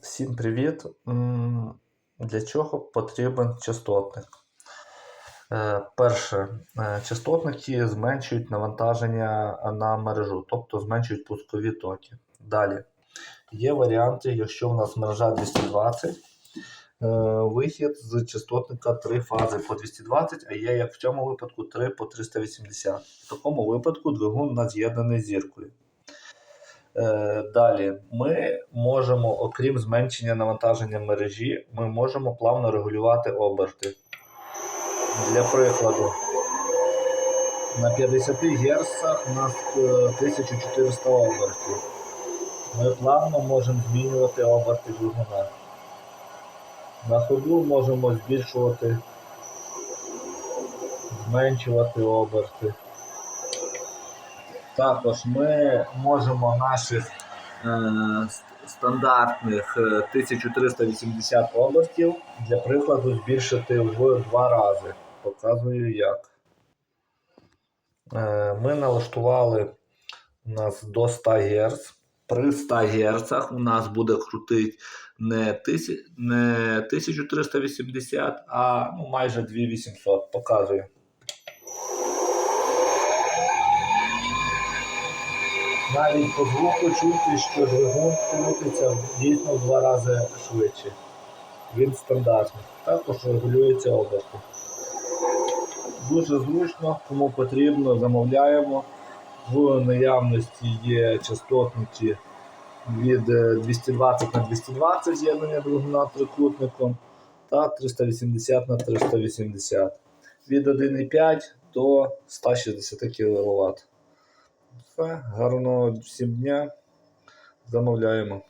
Всім привіт! Для чого потрібен частотник? Е, Перше, е, частотники зменшують навантаження на мережу, тобто зменшують пускові токи. Далі. Є варіанти, якщо в нас мережа 220, е, вихід з частотника 3 фази по 220, а є, як в цьому випадку, 3 по 380. В такому випадку двигун з'єднаний зіркою. Е, Далі ми можемо, окрім зменшення навантаження мережі, ми можемо плавно регулювати оберти. Для прикладу, на 50 Гц у нас е, 1400 обертів. Ми плавно можемо змінювати оберти двигуна. На ходу можемо збільшувати, зменшувати оберти. Також ми можемо наших е, стандартних е, 1380 обертів для прикладу збільшити в два рази. Показую як. Е, ми налаштували у нас до 100 Гц. При 100 Гц у нас буде тисяч, не 1380, а ну, майже 2800. Показую. Навіть по звуку чути, що двигун крутиться дійсно в два рази швидше. Він стандартний. Також регулюється оберти. Дуже зручно, кому потрібно, замовляємо. В наявності є частотники від е, 220 на 220 з'єднання двигуна трикутником та 380 на 380 від 1,5 до 160 кВт. Все, гарного всім дня. Замовляємо.